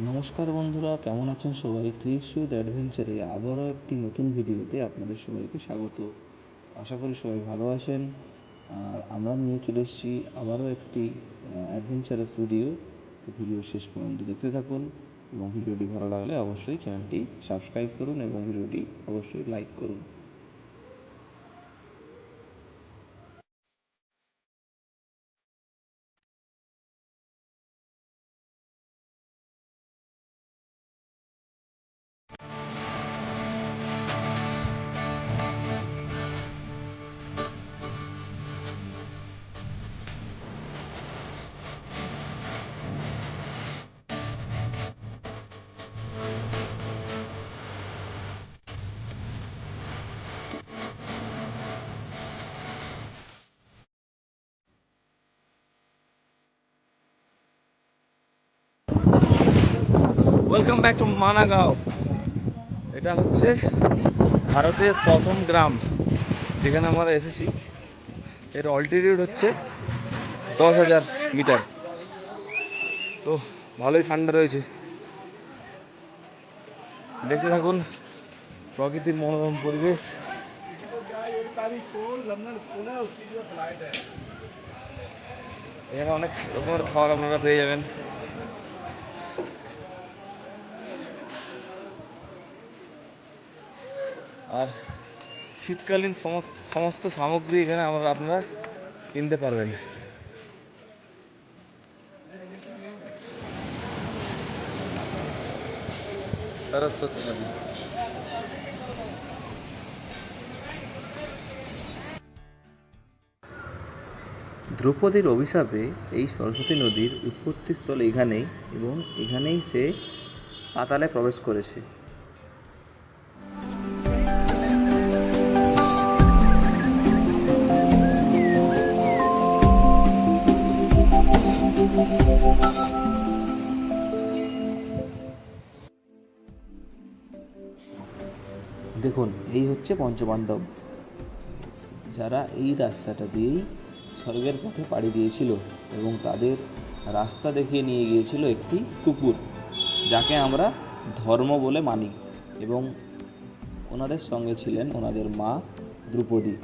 নমস্কার বন্ধুরা, কেমন আছেন সবাই? ক্রিস অ্যাডভেঞ্চারে আবারও একটি নতুন ভিডিওতে আপনাদের সবাইকে স্বাগত। আশা করি সবাই ভালো আছেন। আর আমরা নিয়ে চলে এসেছি আবারও একটি অ্যাডভেঞ্চারাস ভিডিও ভিডিও শেষ পর্যন্ত দেখতে থাকুন এবং ভিডিওটি ভালো লাগলে অবশ্যই চ্যানেলটি সাবস্ক্রাইব করুন এবং ভিডিওটি অবশ্যই লাইক করুন। ওয়েলকাম ব্যাক টু মানাগাঁও এটা হচ্ছে ভারতের প্রথম গ্রাম, যেখানে আমরা এসেছি। এর অল্টিটিউড হচ্ছে দশ হাজার মিটার। তো ভালোই ঠান্ডা রয়েছে। দেখতে থাকুন প্রকৃতির মনোরম পরিবেশ। এখানে অনেক রকমের খাবার আপনারা পেয়ে যাবেন। আর শীতকালীন সমস্ত সামগ্রী এখানে আমরা আপনারা কিনতে পারবেন। সরস্বতী দ্রৌপদীর অভিশাপে এই সরস্বতী নদীর উৎপত্তিস্থল এখানেই এবং এখানেই সে পাতালে প্রবেশ করেছে। দেখুন, এই হচ্ছে পঞ্চপাণ্ডব। যারা এই রাস্তাটা দিয়েই স্বর্গের পথে পাড়ি দিয়েছিল এবং তাদের রাস্তা দেখিয়ে নিয়ে গিয়েছিল একটি কুকুর, যাকে আমরা ধর্ম বলে মানি এবং ওনাদের সঙ্গে ছিলেন ওনাদের মা দ্রৌপদী।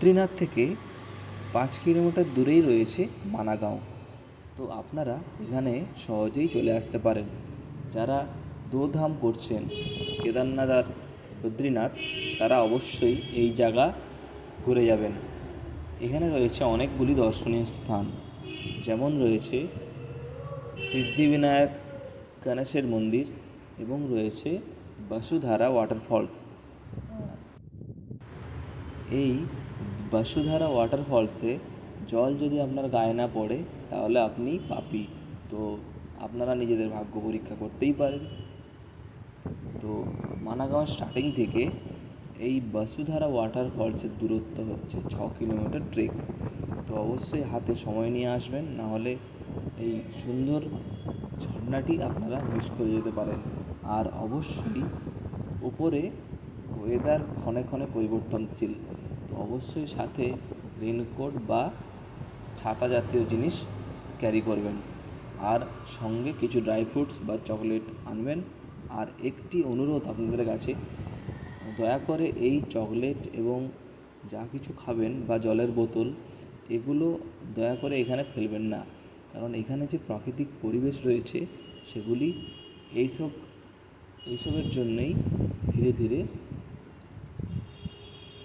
বদ্রীনাথ থেকে পাঁচ কিলোমিটার দূরেই রয়েছে মানাগাঁও। তো আপনারা এখানে সহজেই চলে আসতে পারেন। যারা দোধাম করছেন, কেদারনাথ আর বদ্রীনাথ, তারা অবশ্যই এই জায়গা ঘুরে যাবেন। এখানে রয়েছে অনেকগুলি দর্শনীয় স্থান। যেমন রয়েছে সিদ্ধিবিনায়ক গণেশের মন্দির এবং রয়েছে বসুধারা ওয়াটারফলস এই বসুধারা ওয়াটারফলসে জল যদি আপনার গায়ে না পড়ে, তাহলে আপনি পাপি। তো আপনারা নিজেদের ভাগ্য পরীক্ষা করতেই পারেন। তো মানাগাঁও স্টার্টিং থেকে এই বসুধারা ওয়াটারফলসের দূরত্ব হচ্ছে ছ কিলোমিটার ট্রেক তো অবশ্যই হাতে সময় নিয়ে আসবেন, না হলে এই সুন্দর ঝর্ণাটি আপনারা মিস করে যেতে পারেন। আর অবশ্যই উপরে ওয়েদার ক্ষণে ক্ষণে পরিবর্তনশীল। অবশ্যই সাথে রেনকোট বা ছাতা জাতীয় জিনিস ক্যারি করবেন। আর সঙ্গে কিছু ড্রাই ফ্রুটস বা চকলেট আনবেন। আর একটি অনুরোধ আপনাদের কাছে, দয়া করে এই চকলেট এবং যা কিছু খাবেন বা জলের বোতল, এগুলো দয়া করে এখানে ফেলবেন না। কারণ এখানে যে প্রাকৃতিক পরিবেশ রয়েছে, সেগুলি এইসব, এইসবের জন্যেই ধীরে ধীরে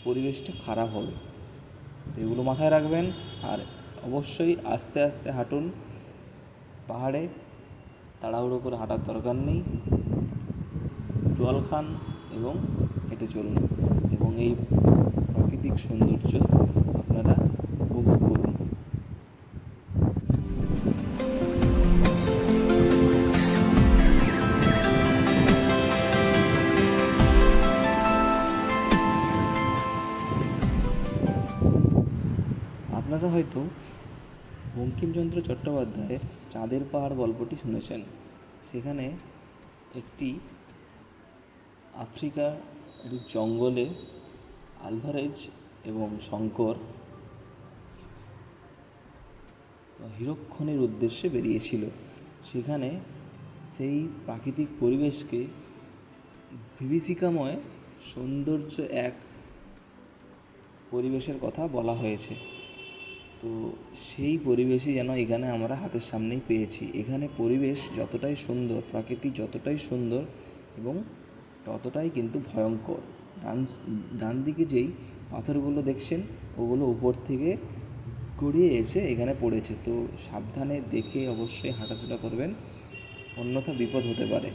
পরিবেশটা খারাপ হবে। এগুলো মাথায় রাখবেন আর অবশ্যই আস্তে আস্তে হাঁটুন। পাহাড়ে তাড়াহুড়ো করে হাঁটার দরকার নেই। জল খান এবং হেঁটে চলুন। এবং এই প্রাকৃতিক সৌন্দর্য আপনারা হয়তো বঙ্কিমচন্দ্র চট্টোপাধ্যায়ের চাঁদের পাহাড় গল্পটি শুনেছেন। সেখানে একটি আফ্রিকার একটি জঙ্গলে আলভারেজ এবং শঙ্কর হিরক্ষণের উদ্দেশ্যে বেরিয়েছিল। সেখানে সেই প্রাকৃতিক পরিবেশকে বিভীষিকাময় সৌন্দর্য এক পরিবেশের কথা বলা হয়েছে। তো সেই পরিবেশই যেন এখানে আমরা হাতের সামনেই পেয়েছি। এখানে পরিবেশ যতটাই সুন্দর, প্রাকৃতিক যতটাই সুন্দর এবং ততটাই কিন্তু ভয়ঙ্কর। ডান ডান দিকে যেই পাথরগুলো দেখছেন, ওগুলো উপর থেকে গড়িয়ে এসে এখানে পড়েছে। তো সাবধানে দেখে অবশ্যই হাঁটাচলা করবেন, অন্যথা বিপদ হতে পারে।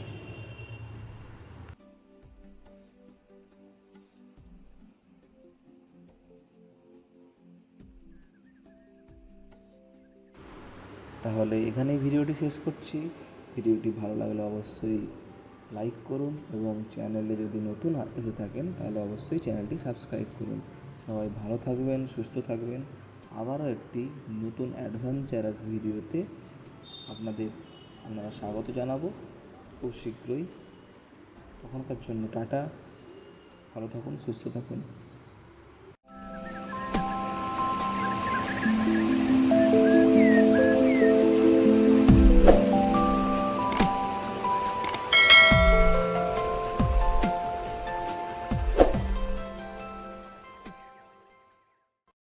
তাহলে এখানেই ভিডিওটি শেষ করছি। ভিডিওটি ভালো লাগলে অবশ্যই লাইক করুন এবং চ্যানেলে যদি নতুন এসে থাকেন, তাহলে অবশ্যই চ্যানেলটি সাবস্ক্রাইব করুন। সবাই ভালো থাকবেন, সুস্থ থাকবেন। আবারও একটি নতুন অ্যাডভেঞ্চারাস ভিডিওতে আপনাদের আমরা স্বাগত জানাব। খুব শীঘ্রই। তখনকার জন্য টাটা। ভালো থাকুন, সুস্থ থাকুন।